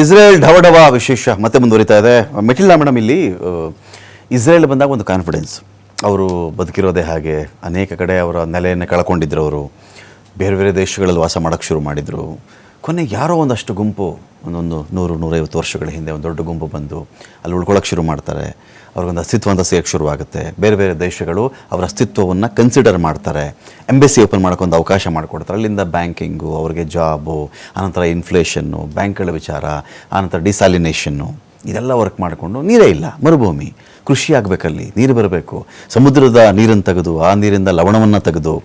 Israel ಢವಢವ ವಿಶೇಷ ಮತ್ತೆ ಮುಂದುವರಿತಾ ಇದೆ. ಮೆಟಿಲ್ಡಾ ಮೇಡಮ್ ಇಲ್ಲಿ ಇಸ್ರೇಲ್ ಬಂದಾಗ ಒಂದು ಕಾನ್ಫಿಡೆನ್ಸ್ ಅವರು ಬದುಕಿರೋದೇ ಹಾಗೆ ಅನೇಕ ಕಡೆ ಅವರ ನೆಲೆಯನ್ನು ಕಳ್ಕೊಂಡಿದ್ರು ಅವರು. ಬೇರೆ ಬೇರೆ ದೇಶಗಳಲ್ಲಿ ವಾಸ ಮಾಡೋಕ್ಕೆ ಶುರು ಮಾಡಿದರು. ಕೊನೆಗೆ ಯಾರೋ ಒಂದಷ್ಟು ಗುಂಪು, ಒಂದೊಂದು ನೂರು, ನೂರೈವತ್ತು ವರ್ಷಗಳ ಹಿಂದೆ ಒಂದು ದೊಡ್ಡ ಗುಂಪು ಬಂದು ಅಲ್ಲಿ ಉಳ್ಕೊಳ್ಳೋಕೆ ಶುರು ಮಾಡ್ತಾರೆ. ಅವ್ರಿಗೊಂದು ಅಸ್ತಿತ್ವ ಅಂತ ಸಿಗೋಕ್ಕೆ ಶುರುವಾಗುತ್ತೆ. ಬೇರೆ ಬೇರೆ ದೇಶಗಳು ಅವರ ಅಸ್ತಿತ್ವವನ್ನು ಕನ್ಸಿಡರ್ ಮಾಡ್ತಾರೆ. ಎಂಬೆಸಿ ಓಪನ್ ಮಾಡೋಕ್ಕೊಂದು ಅವಕಾಶ ಮಾಡಿಕೊಡ್ತಾರೆ. ಅಲ್ಲಿಂದ ಬ್ಯಾಂಕಿಂಗು ಅವ್ರಿಗೆ ಜಾಬು ಆನಂತರ ಇನ್ಫ್ಲೇಷನ್ನು ಬ್ಯಾಂಕ್ಗಳ ವಿಚಾರ, ಆನಂತರ ಡಿಸಾಲಿನೇಷನ್ನು ಇದೆಲ್ಲ ವರ್ಕ್ ಮಾಡಿಕೊಂಡು ನೀರೇ ಇಲ್ಲ, ಮರುಭೂಮಿ. ಕೃಷಿ ಆಗಬೇಕಲ್ಲಿ ನೀರು ಬರಬೇಕು. ಸಮುದ್ರದ ನೀರನ್ನು ತೆಗೆದು, ಆ ನೀರಿಂದ ಲವಣವನ್ನು ತೆಗೆದು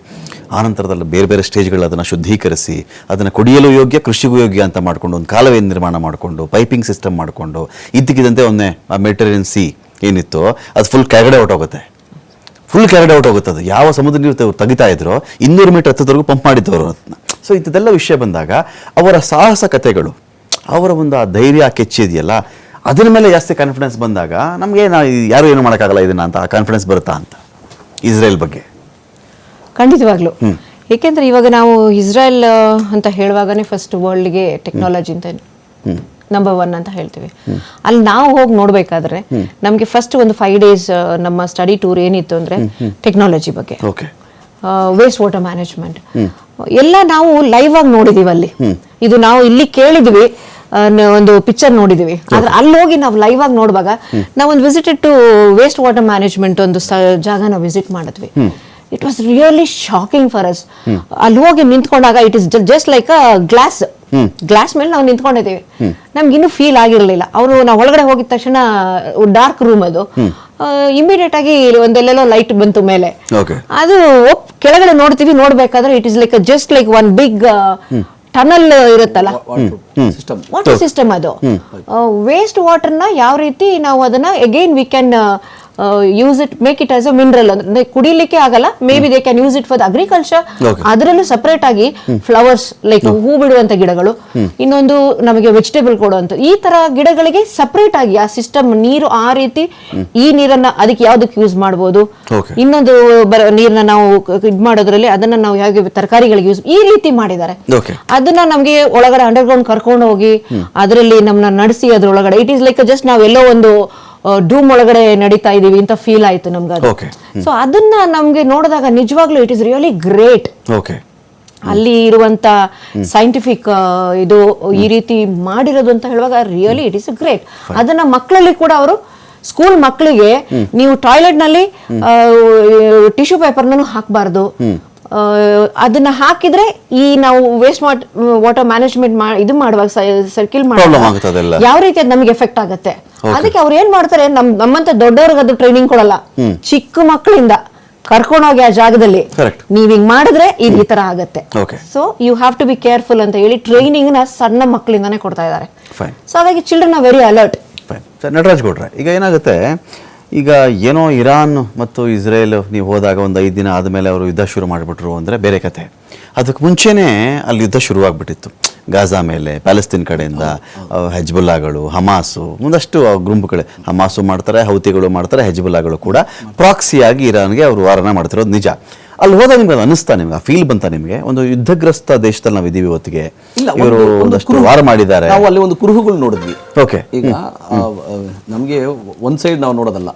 ಆನಂತರದಲ್ಲಿ ಬೇರೆ ಬೇರೆ ಸ್ಟೇಜ್ಗಳು ಅದನ್ನು ಶುದ್ಧೀಕರಿಸಿ, ಅದನ್ನು ಕುಡಿಯಲು ಯೋಗ್ಯ, ಕೃಷಿಗೂ ಯೋಗ್ಯ ಅಂತ ಮಾಡಿಕೊಂಡು, ಒಂದು ಕಾಲುವೆ ನಿರ್ಮಾಣ ಮಾಡಿಕೊಂಡು, ಪೈಪಿಂಗ್ ಸಿಸ್ಟಮ್ ಮಾಡಿಕೊಂಡು, ಇದ್ದಕ್ಕಿದ್ದಂತೆ ಒಮ್ಮೆ ಆ ಮೆಟೀರಿಯನ್ ಸಿ ಏನಿತ್ತು, ಅದು ಫುಲ್ ಕೆಳಗಡೆ ಹೋಗುತ್ತೆ ಫುಲ್ ಕೆಳಗಡೆ ಹೋಗುತ್ತೆ ಅದು. ಯಾವ ಸಮುದ್ರ ನೀರು ತೆಗ್- ತೆಗಿತಾ ಇದ್ರು, ಇನ್ನೂರು ಮೀಟರ್ ಹತ್ತದವರೆಗೂ ಪಂಪ್ ಮಾಡಿದ್ದವರು ಅದನ್ನ. ಸೊ ಇಂಥದ್ದೆಲ್ಲ ವಿಷಯ ಬಂದಾಗ ಅವರ ಸಾಹಸ ಕಥೆಗಳು, ಅವರ ಒಂದು ಆ ಧೈರ್ಯ ಕೆಚ್ಚಿ ಇದೆಯಲ್ಲ ಅದರ ಮೇಲೆ ಜಾಸ್ತಿ ಕಾನ್ಫಿಡೆನ್ಸ್ ಬಂದಾಗ ನಮಗೆ ನಾ ಯಾರು ಏನು ಮಾಡೋಕ್ಕಾಗಲ್ಲ ಇದನ್ನ ಅಂತ ಕಾನ್ಫಿಡೆನ್ಸ್ ಬರುತ್ತಾ ಅಂತ ಇಸ್ರೇಲ್ ಬಗ್ಗೆ. ಖಂಡಿತವಾಗ್ಲು. ಏಕೆಂದ್ರೆ ಇವಾಗ ನಾವು ಇಸ್ರೇಲ್ ಅಂತ ಹೇಳುವಾಗನೇ ಫಸ್ಟ್ ವರ್ಲ್ಡ್ಗೆ ಟೆಕ್ನಾಲಜಿ ಅಂತ ನಂಬರ್ ಒನ್ ಅಂತ ಹೇಳ್ತೀವಿ. ಅಲ್ಲಿ ನಾವು ಹೋಗಿ ನೋಡ್ಬೇಕಾದ್ರೆ ನಮಗೆ ಫಸ್ಟ್ ಒಂದು ಫೈವ್ ಡೇಸ್ ನಮ್ಮ ಸ್ಟಡಿ ಟೂರ್ ಏನಿತ್ತು ಅಂದ್ರೆ ಟೆಕ್ನಾಲಜಿ ಬಗ್ಗೆ. ಓಕೆ ವೇಸ್ಟ್ ವಾಟರ್ ಮ್ಯಾನೇಜ್ಮೆಂಟ್ ಎಲ್ಲ ನಾವು ಲೈವ್ ಆಗಿ ನೋಡಿದೀವಿ ಅಲ್ಲಿ ಇದು ನಾವು ಇಲ್ಲಿ ಕೇಳಿದ್ವಿ. ಒಂದು ಪಿಕ್ಚರ್ ನೋಡಿದೀವಿ. ಆದ್ರೆ ಅಲ್ಲಿ ಹೋಗಿ ನಾವು ಲೈವ್ ಆಗಿ ನೋಡುವಾಗ ನಾವೊಂದು visited to waste water management ಒಂದು ಜಾಗ ಜಾಗನ ವಿಸಿಟ್ ಮಾಡಿದ್ವಿ. It was really shocking for us ಅಲ್ಲಿ ಹೋಗಿ ನಿಂತ್ಕೊಂಡಾಗ it is just like a glass glass ಮೇಲೆ ನಾವು ನಿಂತ್ಕೊಂಡಿದ್ದೀವಿ ನಮ್ಗೆ ಇನ್ನೂ ಫೀಲ್ ಆಗಿರಲಿಲ್ಲ. ಅವರು ನಾವು ಒಳಗಡೆ ಹೋಗಿದ ತಕ್ಷಣ ಡಾರ್ಕ್ ರೂಮ್ ಅದು. ಇಮಿಡಿಯೇಟ್ ಆಗಿ ಒಂದೆಲ್ಲೆಲ್ಲೋ ಲೈಟ್ ಬಂತು ಮೇಲೆ. ಅದು ಕೆಳಗಡೆ ನೋಡ್ತೀವಿ ನೋಡ್ಬೇಕಾದ್ರೆ it is like just like one big tunnel ಇರುತ್ತಲ್ಲ? ವಾಟರ್ ಸಿಸ್ಟಮ್ ಅದು. ವೇಸ್ಟ್ ವಾಟರ್ನ ಯಾವ ರೀತಿ ನಾವು ಅದನ್ನ again we can use it make it as a mineral ಅಂದ್ರೆ ಕುಡಿಲಿಕ್ಕೆ ಆಗಲ್ಲ maybe they can use it for agriculture. ಅದರಲ್ಲೂ ಸಪರೇಟ್ ಆಗಿ ಫ್ಲವರ್ಸ್ ಲೈಕ್ ಹೂ ಬಿಡುವಂತ ಗಿಡಗಳು. ಇನ್ನೊಂದು ನಮಗೆ ವೆಜಿಟೇಬಲ್ ಕೊಡುವಂತ. ಈ ತರ ಗಿಡಗಳಿಗೆ ಸಪರೇಟ್ ಆಗಿ ಆ ಸಿಸ್ಟಮ್ ನೀರು ಆ ರೀತಿ ಈ ನೀರನ್ನ ಅದಕ್ಕೆ ಯಾವ್ದಕ್ಕೆ ಯೂಸ್ ಮಾಡಬಹುದು. ಇನ್ನೊಂದು ನೀರನ್ನ ನಾವು ಇದ್ ಮಾಡೋದ್ರಲ್ಲಿ ಅದನ್ನ ನಾವು ಹೇಗೆ ತರಕಾರಿಗಳಿಗೆ ಯೂಸ್ ಈ ರೀತಿ ಮಾಡಿದ್ದಾರೆ. ಅದನ್ನ ನಮಗೆ ಒಳಗಡೆ ಅಂಡರ್ಗ್ರೌಂಡ್ ಕರ್ಕೊಂಡು ಹೋಗಿ ಅದರಲ್ಲಿ ನಮ್ಮನ್ನ ನಡೆಸಿ ಅದ್ರೊಳಗಡೆ. ಇಟ್ ಈಸ್ ಲೈಕ್ ಜಸ್ಟ್ ನಾವೆಲ್ಲೋ ಒಂದು ಡೂಮ್ ಒಳಗಡೆ ನಡೀತಾ ಇದೀವಿ ಅಂತ ಫೀಲ್ ಆಯ್ತು ನಮ್ಗೆ ಅದು. ಸೊ ಅದನ್ನ ನಮ್ಗೆ ನೋಡಿದಾಗ ನಿಜವಾಗ್ಲೂ it is really great okay ಅಲ್ಲಿ ಇರುವಂತ ಸೈಂಟಿಫಿಕ್ ಇದು ಈ ರೀತಿ ಮಾಡಿರೋದು ಅಂತ ಹೇಳುವಾಗ ರಿಯಲಿ ಇಟ್ ಇಸ್ ಗ್ರೇಟ್ ಅದನ್ನ ಮಕ್ಕಳಲ್ಲಿ ಕೂಡ ಅವರು ಸ್ಕೂಲ್ ಮಕ್ಕಳಿಗೆ ನೀವು ಟಾಯ್ಲೆಟ್ನಲ್ಲಿ ಟಿಶ್ಯೂ ಪೇಪರ್ ಹಾಕಬಾರ್ದು. ಅದನ್ನ ಹಾಕಿದ್ರೆ ಈ ನಾವು ವೇಸ್ಟ್ ವಾಟರ್ ಮ್ಯಾನೇಜ್ಮೆಂಟ್ ಇದು ಮಾಡುವಾಗ ಸರ್ಕಿಲ್ ಮಾಡುವಾಗ. ಯಾವ ರೀತಿ ಅದು ನಮಗೆ ಎಫೆಕ್ಟ್ ಆಗುತ್ತೆ? ಅದಕ್ಕೆ ಅವ್ರು ಏನ್ ಮಾಡ್ತಾರೆ ನಮ್ ನಮ್ಮಂತ ದೊಡ್ಡವ್ರಿಗೆ ಅದು ಟ್ರೈನಿಂಗ್ ಕೊಡಲ್ಲ. ಚಿಕ್ಕ ಮಕ್ಕಳಿಂದ ಕರ್ಕೊಂಡೋಗಿ ಆ ಜಾಗದಲ್ಲಿ. ನೀವ್ ಹಿಂಗ್ ಮಾಡಿದ್ರೆ ಇದು ಈ ತರ ಆಗತ್ತೆ. So you have to be careful ಅಂತ ಹೇಳಿ ಟ್ರೈನಿಂಗ್ನ ಸಣ್ಣ ಮಕ್ಕಳಿಂದಾನೇ ಕೊಡ್ತಾ ಇದ್ದಾರೆ ಸೊ ಹಾಗಾಗಿ children are very alert Nataraj ಗೌಡ್ರೆ ಈಗ ಏನಾಗುತ್ತೆ ಈಗ ಏನೋ ಇರಾನ್ ಮತ್ತು ಇಸ್ರೇಲ್ ನೀವು ಹೋದಾಗ ಒಂದು ಐದು ದಿನ ಆದಮೇಲೆ ಅವರು ಯುದ್ಧ ಶುರು ಮಾಡಿಬಿಟ್ರು ಅಂದರೆ ಬೇರೆ ಕತೆ. ಅದಕ್ಕೆ ಮುಂಚೆನೇ ಅಲ್ಲಿ ಯುದ್ಧ ಶುರುವಾಗ್ಬಿಟ್ಟಿತ್ತು. ಗಾಜಾ ಮೇಲೆ ಪ್ಯಾಲೆಸ್ತೀನ್ ಕಡೆಯಿಂದ ಹೆಜ್ಬುಲ್ಲಾಗಳು ಹಮಾಸು ಒಂದಷ್ಟು ಗುಂಪುಗಳು ಹಮಾಸು ಮಾಡ್ತಾರೆ ಹೌತಿಗಳು ಮಾಡ್ತಾರೆ ಹೆಜ್ಬುಲ್ಲಾಗಳು ಕೂಡ ಪ್ರಾಕ್ಸಿಯಾಗಿ ಇರಾನ್ಗೆ ಅವರು ವಾರನ ಮಾಡ್ತಿರೋದು ನಿಜ. ಅಲ್ಲಿ ಹೋದಾಗ ನಿಮ್ಗೆ ಅದು ಅನಿಸ್ತಾ ನಿಮ್ಗೆ ಆ ಫೀಲ್ ಬಂತ ನಿಮಗೆ? ಒಂದು ಯುದ್ಧಗ್ರಸ್ತ ದೇಶದಲ್ಲಿ ನಾವು ಇದೀವಿ ಇವತ್ತಿಗೆ. ಇವರು ಒಂದು- ಒಂದು ಒಂದಷ್ಟು ವಾರ ಮಾಡಿದ್ದಾರೆ. ನಾವು ಅಲ್ಲಿ ಒಂದು ಕುರುಹುಗಳು ನೋಡಿದ್ವಿ. ಓಕೆ. ಈಗ ನಮಗೆ ಒಂದ್ ಸೈಡ್ ನಾವು ನೋಡೋದಲ್ಲ.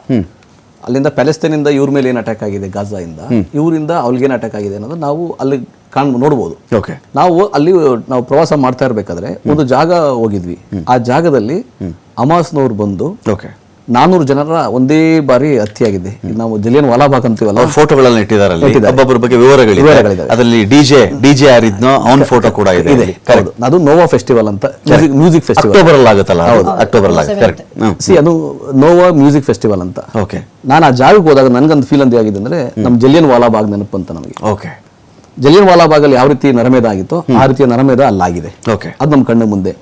ಅಲ್ಲಿಂದ ಪ್ಯಾಲೆಸ್ತೇನಿಂದ ಇವ್ರ ಮೇಲೆ ಏನ್ ಅಟ್ಯಾಕ್ ಆಗಿದೆ ಗಾಜಾ ಇಂದ ಇವರಿಂದ ಅವ್ರಿಗೇನ್ ಅಟ್ಯಾಕ್ ಆಗಿದೆ ಅನ್ನೋದು ನಾವು ಅಲ್ಲಿ ಕಾಣ್ ನೋಡ್ಬೋದು. ಓಕೆ ನಾವು ಅಲ್ಲಿ ನಾವು ಪ್ರವಾಸ ಮಾಡ್ತಾ ಇರ್ಬೇಕಾದ್ರೆ ಒಂದು ಜಾಗ ಹೋಗಿದ್ವಿ. ಆ ಜಾಗದಲ್ಲಿ ಅಮಾಸ್ನವ್ರು ಬಂದು ಓಕೆ ನಾನೂರು ಜನರ ಒಂದೇ ಬಾರಿ ಹತ್ಯೆಯಾಗಿದೆ ನಾವು ಜಲಿಯನ್ ವಾಲಾಬಾಗ್ ಅಂತೀವಲ್ಲ ಅವ್ರ ಫೋಟೋಗಳನ್ನ ಇಟ್ಟಿದ್ದಾರೆ. ಒಬ್ಬೊಬ್ಬರ ಬಗ್ಗೆ ವಿವರಗಳು ವಿವರಗಳಿದೆ. ಅದರಲ್ಲಿ ಡಿಜೆ ಡಿಜೆ ಯಾರಿದ್ನೋ ಅವನ ಫೋಟೋ ಕೂಡ ಇದೆ ಅದು ನೋವಾ ಫೆಸ್ಟಿವಲ್ ಅಂತ. ಮ್ಯೂಸಿಕ್ ಫೆಸ್ಟಿವಲ್ ಅಕ್ಟೋಬರ್ ಅಲ್ಲಿ ಆಗುತ್ತಲ್ಲ ಅಕ್ಟೋಬರ್ ಅಲ್ಲಿ ಕರೆಕ್ಟ್ ಸಿ ಅದು ನೋವಾ ಮ್ಯೂಸಿಕ್ ಫೆಸ್ಟಿವಲ್ ಅಂತ. ಓಕೆ ನಾನು ಆ ಜಾಗಕ್ಕೆ ಹೋದಾಗ ನನಗೊಂದು ಫೀಲ್ ಅಂತ ಆಗಿದೆ ಅಂದ್ರೆ ನಮ್ಮ ಜಲಿಯನ್ ವಾಲಾಬಾಗ್ ನೆನಪು ಅಂತ ನಮಗೆ. ಓಕೆ ಜಲಿಯನ್ ವಾಲಾಬಾಗಲ್ಲಿ ಯಾವ ರೀತಿ ನರಮೇದ ಆಗಿತ್ತೋ ಆ ರೀತಿಯ ನರಮೇಧ ಅಲ್ಲಾಗಿದೆ. ಓಕೆ ಅದು ನಮ್ಮ ಕಣ್ಣ ಮುಂದೆ.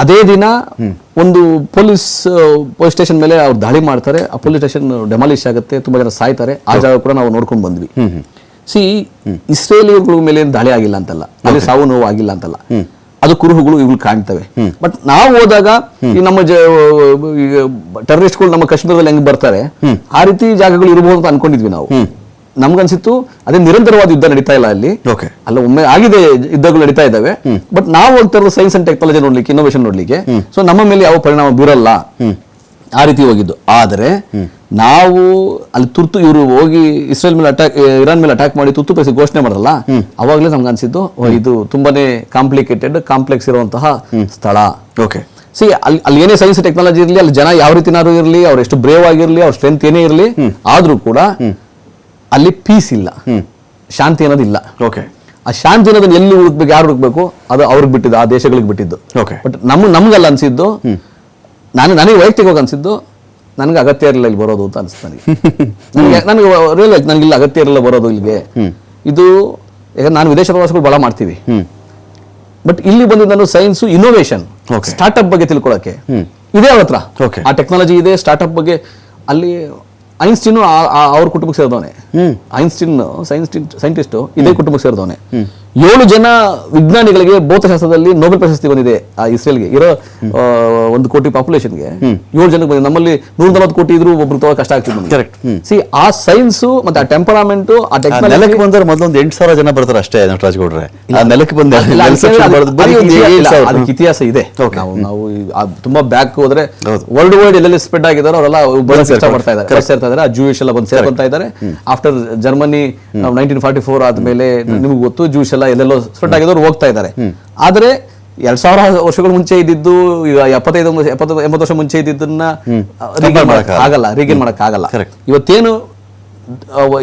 ಅದೇ ದಿನ ಒಂದು ಪೊಲೀಸ್ ಪೊಲೀಸ್ ಸ್ಟೇಷನ್ ಮೇಲೆ ಅವ್ರು ದಾಳಿ ಮಾಡ್ತಾರೆ. ಆ ಪೊಲೀಸ್ ಸ್ಟೇಷನ್ ಡೆಮಾಲಿಶ್ ಆಗುತ್ತೆ ತುಂಬಾ ಜನ ಸಾಯ್ತಾರೆ. ಆ ಜಾಗ ಕೂಡ ನಾವು ನೋಡ್ಕೊಂಡು ಬಂದ್ವಿ. ಸಿ ಇಸ್ರೇಲಿಯರ್ಗಳ ಮೇಲೆ ಏನ್ ದಾಳಿ ಆಗಿಲ್ಲ ಅಂತಲ್ಲ ಅಲ್ಲಿ ಸಾವು ನೋವು ಆಗಿಲ್ಲ ಅಂತಲ್ಲ. ಅದು ಕುರುಹುಗಳು ಇವುಗಳು ಕಾಣ್ತವೆ. ಬಟ್ ನಾವು ಹೋದಾಗ ಈ ನಮ್ಮ ಟೆರರಿಸ್ಟ್ಗಳು ನಮ್ಮ ಕಾಶ್ಮೀರದಲ್ಲಿ ಹೆಂಗ್ ಬರ್ತಾರೆ ಆ ರೀತಿ ಜಾಗಗಳು ಇರಬಹುದು ಅಂತ ಅನ್ಕೊಂಡಿದ್ವಿ ನಾವು. ನಮ್ಗನ್ಸಿತ್ತು ಅದೇ ನಿರಂತರವಾದ ಯುದ್ಧ ನಡೀತಾ ಇಲ್ಲ ಅಲ್ಲಿ. ಓಕೆ. ಅಲ್ಲ ಒಮ್ಮೆ ಆಗಿದೆ ಯುದ್ಧಗಳು ನಡೀತಾ ಇದ್ದಾವೆ ಬಟ್ ನಾವು ಹೋಗ್ತಾ ಇರೋದು ಸೈನ್ಸ್ ಅಂಡ್ ಟೆಕ್ನಾಲಜಿ ನೋಡ್ಲಿಕ್ಕೆ ಇನ್ನೋವೇಷನ್ ನೋಡ್ಲಿಕ್ಕೆ. ಸೊ ನಮ್ಮ ಮೇಲೆ ಯಾವ ಪರಿಣಾಮ ಬೀರಲ್ಲ. ಆ ರೀತಿ ಹೋಗಿದ್ದು. ಆದರೆ ನಾವು ಅಲ್ಲಿ ತುರ್ತು ಇವರು ಹೋಗಿ ಇಸ್ರೇಲ್ ಮೇಲೆ ಅಟ್ಯಾಕ್ ಇರಾನ್ ಮೇಲೆ ಅಟ್ಯಾಕ್ ಮಾಡಿ ತುರ್ತು ಪರಿಸ್ಥಿತಿ ಘೋಷಣೆ ಮಾಡಲ್ಲ ಅವಾಗಲೇ ನಮ್ಗೆ ಅನ್ಸಿದ್ದು ಇದು ತುಂಬಾನೇ ಕಾಂಪ್ಲಿಕೇಟೆಡ್ ಕಾಂಪ್ಲೆಕ್ಸ್ ಇರುವಂತಹ ಸ್ಥಳ. ಓಕೆ. ಸಿ ಅಲ್ಲಿ ಅಲ್ಲಿ ಏನೇ ಸೈನ್ಸ್ ಟೆಕ್ನಾಲಜಿ ಇರಲಿ ಅಲ್ಲಿ ಜನ ಯಾವ ರೀತಿನಾರು ಇರಲಿ ಅವ್ರು ಎಷ್ಟು ಬ್ರೇವ್ ಆಗಿರಲಿ ಅವ್ರ ಸ್ಟ್ರೆಂತ್ ಏನೇ ಇರಲಿ ಆದ್ರೂ ಕೂಡ ಅಲ್ಲಿ ಪೀಸ್ ಇಲ್ಲ. ಶಾಂತಿ ಅನ್ನೋದು ಇಲ್ಲ ಓಕೆ ಆ ಶಾಂತಿ ಅನ್ನೋದನ್ನ ಎಲ್ಲಿ ಹುಡುಕ್ಬೇಕು ಯಾರು ಹುಡುಕ್ಬೇಕು ಅದು ಅವ್ರಿಗೆ ಬಿಟ್ಟಿದ್ದು ಆ ದೇಶಗಳಿಗೆ ಬಿಟ್ಟಿದ್ದು. ಓಕೆ ಬಟ್ ನಮ್ಮ ನಮ್ಗಲ್ಲ ಅನ್ಸಿದ್ದು ನಾನು ನನಗೆ ವೈಯಕ್ತಿಕವಾಗಿ ಅನ್ಸಿದ್ದು ನನಗೆ ಅಗತ್ಯ ಇರಲಿಲ್ಲ ಇಲ್ಲಿ ಬರೋದು ಅಂತ ಅನಿಸ್ತು ನನಗೆ. ನನಗೆ ನನಗೆ ರಿಯಲ್ ನನಗೆ ಇಲ್ಲಿ ಅಗತ್ಯ ಇರಲಿಲ್ಲ ಬರೋದು ಇಲ್ಲಿಗೆ. ಇದು ಯಾಕಂದ್ರೆ ನಾನು ವಿದೇಶ ಪ್ರವಾಸಗಳು ಭಾಳ ಮಾಡ್ತೀವಿ. ಬಟ್ ಇಲ್ಲಿ ಬಂದು ನಾನು ಸೈನ್ಸ್ ಇನೋವೇಷನ್ ಸ್ಟಾರ್ಟ್ ಸ್ಟಾರ್ಟ್ಅಪ್ ಬಗ್ಗೆ ತಿಳ್ಕೊಳಕ್ಕೆ ಇದೇ ಅವ್ರ ಹತ್ರ. Okay. ಆ ಟೆಕ್ನಾಲಜಿ ಇದೆ ಸ್ಟಾರ್ಟ್ಅಪ್ ಬಗ್ಗೆ ಅಲ್ಲಿ ಐನ್ಸ್ಟೀನು ಅವ್ರ ಕುಟುಂಬಕ್ಕೆ ಸೇರಿದವನೇ. ಐನ್ಸ್ಟೀನ್ ಸೈನ್ಸ್ಟೀನ್ ಸೈಂಟಿಸ್ಟು ಇದೇ ಕುಟುಂಬಕ್ಕೆ ಸೇರಿದವನೆ. ಏಳು ಜನ ವಿಜ್ಞಾನಿಗಳಿಗೆ ಭೌತಶಾಸ್ತ್ರದಲ್ಲಿ ನೊಬೆಲ್ ಪ್ರಶಸ್ತಿ ಬಂದಿದೆ ಆ ಇಸ್ರೇಲ್ಗೆ. ಇರೋ ಒಂದು ಕೋಟಿ ಪಾಪ್ಯುಲೇಷನ್ಗೆ ಏಳು ಜನಕ್ಕೆ ಬಂದಿದೆ. ನಮ್ಮಲ್ಲಿ ನೂರ ನಲವತ್ತು ಕೋಟಿ ಇದ್ರು ಒಬ್ರು ತಗೋ ಕಷ್ಟ ಆಗ್ತಿದೆ ಕರೆಕ್ಟ್. ಸಿ ಆ ಸೈನ್ಸ್ ಮತ್ತೆ ಆ ಟೆಂಪರಾಮೆಂಟ್ ಆ ನೆಲಕ್ಕೆ ಬಂದ್ರೆ ಮೊದಲೊಂದು ಎಂಟು ಸಾವಿರ ಜನ ಬರ್ತಾರೆ ಅಷ್ಟೇ ನಟರಾಜ್ ಗೌಡ್ರೆ. ಆ ನೆಲಕ್ಕೆ ಬಂದ ಅದಕ್ಕೆ- ಇತಿಹಾಸ ಇದೆ. ನಾವು ನಾವು ತುಂಬಾ ಬ್ಯಾಕ್ ಹೋದ್ರೆ ಹೌದು. ವರ್ಲ್ಡ್ ವೈಡ್ ಎಲ್ಲೆಲ್ಲಿ ಸ್ಪ್ರೆಡ್ ಆಗಿದಾರೋ ಅವರೆಲ್ಲ ಬಂದು. ಇಷ್ಟಪಡ್ತಾ ಇದ್ದಾರೆ. ಸೇರ್ತಾ ಇದ್ದಾರೆ. ಆ ಜೂಯಿಶ್ ಎಲ್ಲ ಬಂದು ಸೇರ್ಕೊಂತ ಇದ್ದಾರೆ. After Germany nineteen forty four ಆದ್ಮೇಲೆ ನಿಮ್ಗೆ ಗೊತ್ತು ಜೂಯಿಶ್ ಎಲ್ಲ ಎಲ್ಲೆಲ್ಲೋ ಸ್ಪ್ರೆಡ್ ಆಗಿದವರು ಹೋಗ್ತಾ ಇದ್ದಾರೆ. ಆದ್ರೆ ಎರಡ್ ಸಾವಿರ ವರ್ಷಗಳ ಮುಂಚೆ ಇದ್ದಿದ್ದು ಈಗ ಎಪ್ಪತ್ತೈದು ಎಪ್ಪತ್ತು ಎಂಬತ್ತು ವರ್ಷ ಮುಂಚೆ ಇದ್ದಿದ್ದನ್ನ ರೀಗೇನ್ ಮಾಡಕ್ ಆಗಲ್ಲ. ರೀಗೇನ್ ಮಾಡಕ್ ಆಗಲ್ಲ. ಇವತ್ತೇನು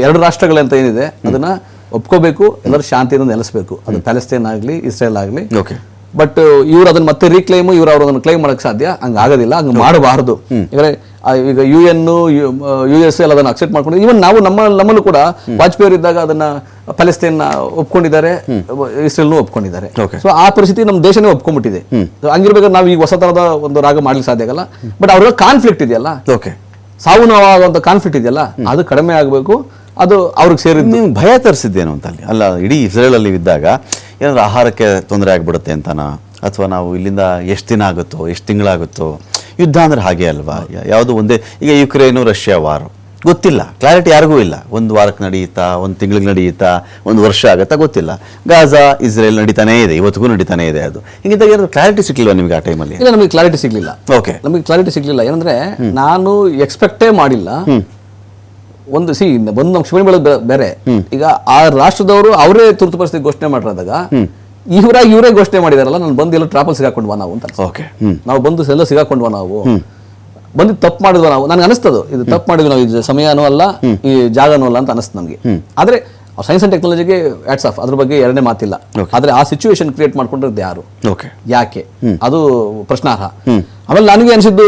ಎರಡು ರಾಷ್ಟ್ರಗಳಂತ ಏನಿದೆ ಅದನ್ನ ಒಪ್ಕೋಬೇಕು ಎಲ್ಲರೂ ಶಾಂತಿಯನ್ನು ನೆಲೆಸಬೇಕು. ಅದು ಪ್ಯಾಲೆಸ್ತೇನ್ ಆಗ್ಲಿ ಇಸ್ರೇಲ್ ಆಗ್ಲಿ. ಓಕೆ. ಬಟ್ ಇವ್ರು ಅದನ್ನ ಮತ್ತೆ ರೀಕ್ಲೈಮ್ ಇವ್ರು ಅವ್ರು ಅದನ್ನ ಕ್ಲೈಮ್ ಮಾಡಕ್ ಸಾಧ್ಯ? ಹಂಗ ಆಗೋದಿಲ್ಲ ಹಂಗ ಮಾಡಬಾರದು. ಯಾಕಂದ್ರೆ ಈಗ ಯು ಎನ್ ಯು ಎಸ್ ಎಲ್ಲ ಅದನ್ನ ಅಕ್ಸೆಪ್ಟ್ ಮಾಡ್ಕೊಂಡು ಇವನ್ ನಾವು ನಮ್ಮ ನಮ್ಮಲ್ಲೂ ಕೂಡ ವಾಜಪೇಯಿ ಅವರು ಇದ್ದಾಗ ಅದನ್ನ ಪ್ಯಾಲೆಸ್ತೇನ್ ಒಪ್ಕೊಂಡಿದ್ದಾರೆ ಇಸ್ರೇಲ್ನು ಒಪ್ಕೊಂಡಿದ್ದಾರೆ. ಸೊ ಆ ಪರಿಸ್ಥಿತಿ ನಮ್ಮ ದೇಶನೇ ಒಪ್ಕೊಂಡ್ಬಿಟ್ಟಿದೆ. ಹಂಗಿರ್ಬೇಕಾದ್ರೆ ನಾವು ಈಗ ಹೊಸ ತರದ ಒಂದು ರಾಗ ಮಾಡ್ಲಿಕ್ಕೆ ಸಾಧ್ಯ ಆಗಲ್ಲ. ಬಟ್ ಅವ್ರ ಕಾನ್ಫ್ಲಿಕ್ಟ್ ಇದೆಯಲ್ಲ? ಓಕೆ ಸಾವು ನೋವಾಗುವಂತ ಕಾನ್ಫ್ಲಿಕ್ಟ್ ಇದೆಯಲ್ಲ ಅದು ಕಡಿಮೆ ಆಗಬೇಕು ಅದು ಅವ್ರಿಗೆ ಸೇರಿದ್ದು. ನೀವು ಭಯ ತರಿಸಿದ್ದೇನು ಅಂತ ಅಲ್ಲಿ ಅಲ್ಲ ಇಡೀ ಇಸ್ರೇಲಲ್ಲಿ ಇದ್ದಾಗ ಏನಾದ್ರು ಆಹಾರಕ್ಕೆ ತೊಂದರೆ ಆಗಿಬಿಡುತ್ತೆ ಅಂತನಾ? ಅಥವಾ ನಾವು ಇಲ್ಲಿಂದ ಎಷ್ಟು ದಿನ ಆಗುತ್ತೋ ಎಷ್ಟು ತಿಂಗಳಾಗುತ್ತೋ? ಯುದ್ಧ ಅಂದರೆ ಹಾಗೆ ಅಲ್ವಾ? ಯಾವುದು ಒಂದೇ ಈಗ ಯುಕ್ರೇನು ರಷ್ಯಾ ವಾರು. ಗೊತ್ತಿಲ್ಲ. ಕ್ಲಾರಿಟಿ ಯಾರಿಗೂ ಇಲ್ಲ. ಒಂದು ವಾರಕ್ಕೆ ನಡೆಯುತ್ತಾ ಒಂದು ತಿಂಗಳಿಗೆ ನಡೆಯುತ್ತಾ ಒಂದು ವರ್ಷ ಆಗುತ್ತಾ ಗೊತ್ತಿಲ್ಲ. ಗಾಜಾ ಇಸ್ರೇಲ್ ನಡೀತಾನೇ ಇದೆ. ಇವತ್ತಿಗೂ ನಡೀತಾನೇ ಇದೆ ಅದು. ಹಿಂಗಿದ್ದಾಗ ಏನಾದ್ರು ಕ್ಲಾರಿಟಿ ಸಿಗ್ಲಿಲ್ಲ ನಿಮಗೆ ಆ ಟೈಮಲ್ಲಿ? ಇಲ್ಲ ನಮಗೆ ಕ್ಲಾರಿಟಿ ಸಿಗ್ಲಿಲ್ಲ. ಓಕೆ. ನಮಗೆ ಕ್ಲಾರಿಟಿ ಸಿಗ್ಲಿಲ್ಲ. ಏನಂದ್ರೆ ನಾನು ಎಕ್ಸ್ಪೆಕ್ಟೇ ಮಾಡಿಲ್ಲ. ಒಂದು ಸಿ ಒಂದು ನಮ್ಮ ಬೆಳೆದ ಬೇರೆ. ಈಗ ಆ ರಾಷ್ಟ್ರದವರು ಅವರೇ ತುರ್ತು ಪರಿಸ್ಥಿತಿ ಘೋಷಣೆ ಮಾಡಿರೋದಾಗ ಇವರಾಗಿ ಇವರೇ ಘೋಷಣೆ ಮಾಡಿದಾರಲ್ಲ ನಾನು ಬಂದು ಎಲ್ಲ ಟ್ರಾಪಲ್ ಸಿಗಾಕೊಂಡ್ವಾ ನಾವು ಅಂತ ಓಕೆ ನಾವು ಬಂದು ಎಲ್ಲ ಸಿಗಾಕೊಂಡ್ವಾ ನಾವು. ಬಂದು ತಪ್ಪು ಮಾಡಿದ್ವ ನಾವು. ನನಗೆ ಅನಿಸ್ತದು ಇದು ತಪ್ಪು ಮಾಡಿದ್ವಿ ನಾವು ಇದು ಸಮಯನೂ ಅಲ್ಲ ಈ ಜಾಗನೂ ಅಲ್ಲ ಅಂತ ಅನಿಸ್ತು ನಮಗೆ ಆದ್ರೆ ಸೈನ್ಸ್ ಅಂಡ್ ಟೆಕ್ನಾಲಜಿಗೆ ಆಟ್ಸ್ ಆಫ್ ಅದ್ರ ಬಗ್ಗೆ ಎರಡನೇ ಮಾತಿಲ್ಲ. ಆದ್ರೆ ಆ ಸಿಚುವೇಶನ್ ಕ್ರಿಯೇಟ್ ಮಾಡ್ಕೊಂಡಿರೋದು ಯಾರು? ಓಕೆ ಯಾಕೆ? ಅದು ಪ್ರಶ್ನಾರ್ಹ. ಆಮೇಲೆ ನನಗೆ ಅನಿಸಿದ್ದು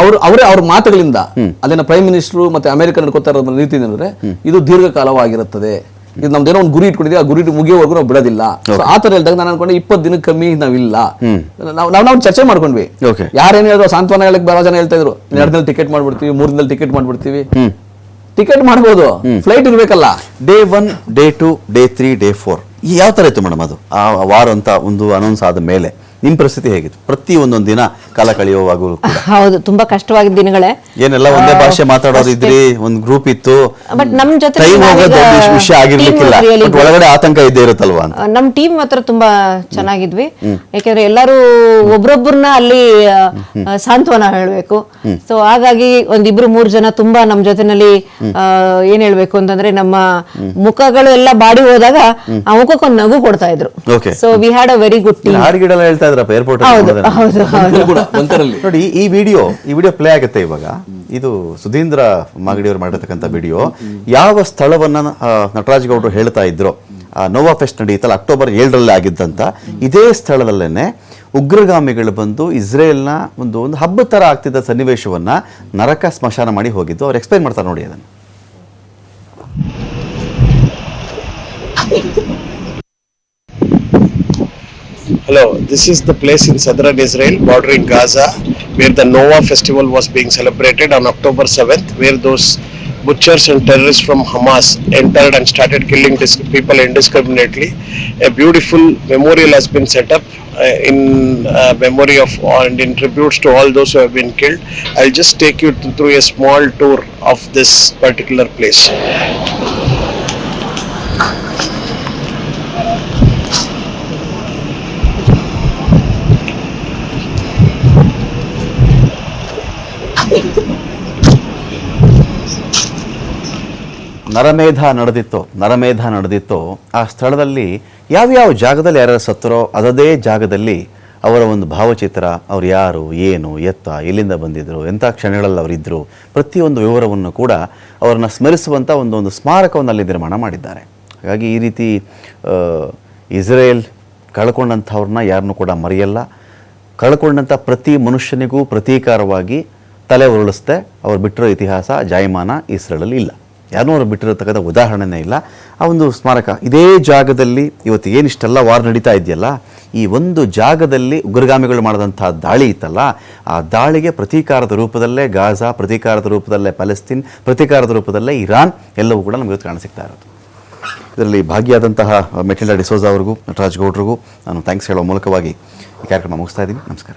ಅವರು ಅವರೇ ಅವ್ರ ಮಾತುಗಳಿಂದ ಅಲ್ಲಿನ ಪ್ರೈಮ್ ಮಿನಿಸ್ಟರ್ ಮತ್ತೆ ಅಮೆರಿಕ ನಡ್ಕೋತಾ ಇರೋ ರೀತಿ ಏನಂದ್ರೆ ಇದು ದೀರ್ಘಕಾಲವಾಗಿರುತ್ತದೆ. ಇದು ನಮ್ದೇನೋ ಒಂದು ಗುರಿ ಇಟ್ಕೊಂಡಿದ್ವಿ ಆ ಗುರಿ ಮುಗಿಯೋವರೆಗೂ ನಾವು ಬಿಡೋದಿಲ್ಲ. ಆತರ ಆ ತರ ಹೇಳಿದಾಗ ನಾನು ಅನ್ಕೊಂಡೆ ಇಪ್ಪತ್ತು ದಿನ ಕಮ್ಮಿ ನಾವಿಲ್ಲ. ನಾವು ನಾವು ನಾವು ಚರ್ಚೆ ಮಾಡ್ಕೊಂಡ್ವಿ. ಯಾರು ಯಾರೇನು ಹೇಳಿದ್ರು ಸಾಂತ್ವನ ಹೇಳಕ್ ಬರೋ ಜನ ಹೇಳ್ತಾ ಇದ್ರು. ಎರಡು ದಿನ ಟಿಕೆಟ್ ಮಾಡ್ಬಿಡ್ತೀವಿ ಮೂರ್ ದಿನದಲ್ಲಿ ಟಿಕೆಟ್ ಮಾಡ್ಬಿಡ್ತೀವಿ. ಟಿಕೆಟ್ ಮಾಡ್ಬೋದು. ಫ್ಲೈಟ್ ಇರ್ಬೇಕಲ್ಲ. Day one day two day three day four ಯಾವ ತರ ಇತ್ತು ಮೇಡಮ್ ಅದು? ಆ ವಾರ ಅಂತ ಒಂದು ಅನೌನ್ಸ್ ಆದ ಮೇಲೆ. ನಿಮ್ಮ ಪರಿಸ್ಥಿತಿ ಹೇಗಿತ್ತು? ಪ್ರತಿ ಒಂದೊಂದು ದಿನ ಕಾಲ ಕಳೆಯುವಾಗ ಕೂಡ. ಹೌದು ತುಂಬಾ ಕಷ್ಟವಾಗಿದ್ದ ದಿನಗಳೇ. ಏನೆಲ್ಲ ಒಂದೇ ಭಾಷೆ ಮಾತಾಡೋರು ಇದ್ರಿ ಒಂದು ಗ್ರೂಪ್ ಇತ್ತು. ಬಟ್ ನಮ್ ಜೊತೆ ಟೈಮ್ ಹೋಗೋದು ವಿಷಯ ಆಗಿರ್ಲಿಕ್ಕಿಲ್ಲ. But ಒಳಗಡೆ ಆತಂಕ ಇದ್ದೇ ಇರುತ್ತಲ್ವಾ ಅಂತ. ನಮ್ ಟೀಮ್ ಮಾತ್ರ ತುಂಬಾ ಚೆನ್ನಾಗಿದ್ವಿ. ಯಾಕೆಂದ್ರೆ ಎಲ್ಲರೂ ಒಬ್ರೊಬ್ಬರನ್ನ ಅಲ್ಲಿ ಆ, ಆ, ಸಾಂತ್ವನ ಹೇಳಬೇಕು. ಸೊ ಹಾಗಾಗಿ ಒಂದಿಬ್ರು ಮೂರ್ ಜನ ತುಂಬಾ ನಮ್ ಜೊತೆನಲ್ಲಿ ಆ, ಏನ್ ಹೇಳ್ಬೇಕು ಅಂತಂದ್ರೆ ನಮ್ಮ ಮುಖಗಳು ಎಲ್ಲ ಬಾಡಿ ಹೋದಾಗ ಆ ಮುಖಕ್ಕೊಂದು ನಗು ಕೊಡ್ತಾ ಇದ್ರು. Okay. So we had a very good team ಹಾಡುಗಿಡೆಲ್ಲ ಹೇಳ್ತಾ ಇದ್ರಪ್ಪ ಏರ್ಪೋರ್ಟ್ ಹೌದು ಹೌದು ಹೌದು. ಕೂಡ ನೋಡಿ ಈ ವಿಡಿಯೋ ಈ ವಿಡಿಯೋ ಪ್ಲೇ ಆಗುತ್ತೆ ಇವಾಗ. ಇದು ಸುಧೀಂದ್ರ ಮಾಗಡಿಯವರು ಮಾಡಿರ್ತಕ್ಕಂಥ ವಿಡಿಯೋ ಯಾವ ಸ್ಥಳವನ್ನ ನಟರಾಜ್ ಗೌಡರು ಹೇಳ್ತಾ ಇದ್ರು? ಆ, ನೋವಾ ಫೆಸ್ಟ್ ನಡೆಯುತ್ತಲ್ಲ ಅಕ್ಟೋಬರ್ ಏಳರಲ್ಲಿ ಆಗಿದ್ದಂತ. ಇದೇ ಸ್ಥಳದಲ್ಲೇನೆ ಉಗ್ರಗಾಮಿಗಳು ಬಂದು ಇಸ್ರೇಲ್ನ ಒಂದು ಒಂದು ಹಬ್ಬ ಥರ ಆಗ್ತಿದ್ದ ಸನ್ನಿವೇಶವನ್ನ ನರಕ ಸ್ಮಶಾನ ಮಾಡಿ ಹೋಗಿದ್ದು. ಅವ್ರು ಎಕ್ಸ್ಪ್ಲೈನ್ ಮಾಡ್ತಾರೆ ನೋಡಿ ಅದನ್ನು. Hello, this is the place in southern Israel bordering Gaza where the Nova festival was being celebrated on October 7th, where those butchers and terrorists from Hamas entered and started killing people indiscriminately. A beautiful memorial has been set up uh, in uh, memory of and in tributes to all those who have been killed. I'll just take you th- through a small tour of this particular place. ನರಮೇಧ ನಡೆದಿತ್ತು ನರಮೇಧ ನಡೆದಿತ್ತು, ಆ ಸ್ಥಳದಲ್ಲಿ ಯಾವ್ಯಾವ ಜಾಗದಲ್ಲಿ ಯಾರ್ಯಾರು ಸತ್ತರೋ ಅದದೇ ಜಾಗದಲ್ಲಿ ಅವರ ಒಂದು ಭಾವಚಿತ್ರ, ಅವ್ರು ಯಾರು, ಏನು, ಎತ್ತ, ಎಲ್ಲಿಂದ ಬಂದಿದ್ದರು ಎಂಥ ಕ್ಷಣಗಳಲ್ಲಿ ಅವರಿದ್ದರು ಪ್ರತಿಯೊಂದು ವಿವರವನ್ನು ಕೂಡ ಅವರನ್ನು ಸ್ಮರಿಸುವಂಥ ಒಂದು ಒಂದು ಸ್ಮಾರಕವನ್ನು ಅಲ್ಲಿ ನಿರ್ಮಾಣ ಮಾಡಿದ್ದಾರೆ. ಹಾಗಾಗಿ ಈ ರೀತಿ ಇಸ್ರೇಲ್ ಕಳ್ಕೊಂಡಂಥವ್ರನ್ನ ಯಾರನ್ನೂ ಕೂಡ ಮರೆಯಲ್ಲ. ಕಳ್ಕೊಂಡಂಥ ಪ್ರತಿ ಮನುಷ್ಯನಿಗೂ ಪ್ರತೀಕಾರವಾಗಿ ತಲೆ ಉರುಳಿಸ್ದೆ, ಅವ್ರು ಬಿಟ್ಟಿರೋ ಇತಿಹಾಸ, ಜಾಯಮಾನ ಇಸ್ರೇಲಲ್ಲಿ ಇಲ್ಲ. ಯಾರನ್ನೂ ಅವ್ರು ಬಿಟ್ಟಿರತಕ್ಕಂಥ ಉದಾಹರಣೆನೇ ಇಲ್ಲ. ಆ ಒಂದು ಸ್ಮಾರಕ ಇದೇ ಜಾಗದಲ್ಲಿ ಇವತ್ತು ಏನಿಷ್ಟೆಲ್ಲ ವಾರ್ ನಡೀತಾ ಇದೆಯಲ್ಲ, ಈ ಒಂದು ಜಾಗದಲ್ಲಿ ಉಗ್ರಗಾಮಿಗಳು ಮಾಡಿದಂಥ ದಾಳಿ ಇತ್ತಲ್ಲ, ಆ ದಾಳಿಗೆ ಪ್ರತೀಕಾರದ ರೂಪದಲ್ಲೇ ಗಾಜಾ, ಪ್ರತೀಕಾರದ ರೂಪದಲ್ಲೇ ಪ್ಯಾಲೆಸ್ತೀನ್, ಪ್ರತೀಕಾರದ ರೂಪದಲ್ಲೇ ಇರಾನ್ ಎಲ್ಲವೂ ಕೂಡ ನಮಗೆ ಇವತ್ತು ಇರೋದು. ಇದರಲ್ಲಿ ಭಾಗಿಯಾದಂತಹ ಮೆಟಿಲ್ಡಾ ಡಿಸೋಜಾ ಅವರಿಗೂ, ನಟರಾಜ್ ಗೌಡ್ರಿಗೂ ನಾನು ಥ್ಯಾಂಕ್ಸ್ ಹೇಳೋ ಮೂಲಕವಾಗಿ ಈ ಕಾರ್ಯಕ್ರಮ ಮುಗಿಸ್ತಾ ಇದ್ದೀನಿ. ನಮಸ್ಕಾರ.